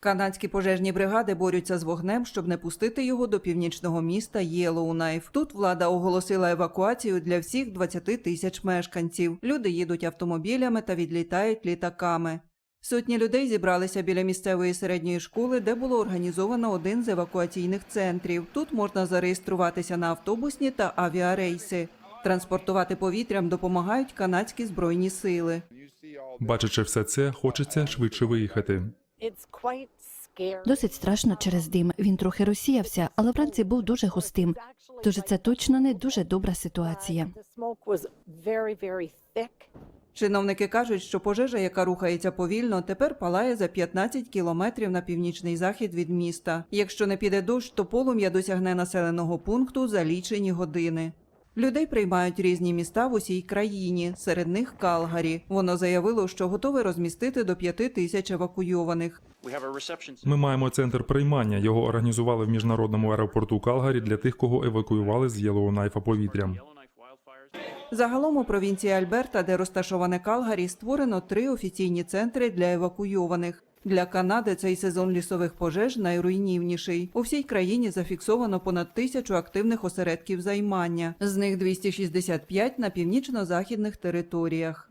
Канадські пожежні бригади борються з вогнем, щоб не пустити його до північного міста Єлоунайф. Тут влада оголосила евакуацію для всіх 20 тисяч мешканців. Люди їдуть автомобілями та відлітають літаками. Сотні людей зібралися біля місцевої середньої школи, де було організовано один з евакуаційних центрів. Тут можна зареєструватися на автобусні та авіарейси. Транспортувати повітрям допомагають канадські збройні сили. Бачачи все це, хочеться швидше виїхати. It's. Досить страшно через дим. Він трохи розсіявся, але вранці був дуже густим. Тож це точно не дуже добра ситуація. Чиновники кажуть, що пожежа, яка рухається повільно, тепер палає за 15 кілометрів на північний захід від міста. Якщо не піде дощ, то полум'я досягне населеного пункту за лічені години. Людей приймають різні міста в усій країні, серед них Калгарі. Воно заявило, що готове розмістити до 5 тисяч евакуйованих. Ми маємо центр приймання. Його організували в міжнародному аеропорту Калгарі для тих, кого евакуювали з Єлоунайфа повітрям. Загалом у провінції Альберта, де розташоване Калгарі, створено три офіційні центри для евакуйованих. Для Канади цей сезон лісових пожеж найруйнівніший. У всій країні зафіксовано понад тисячу активних осередків займання. З них 265 на північно-західних територіях.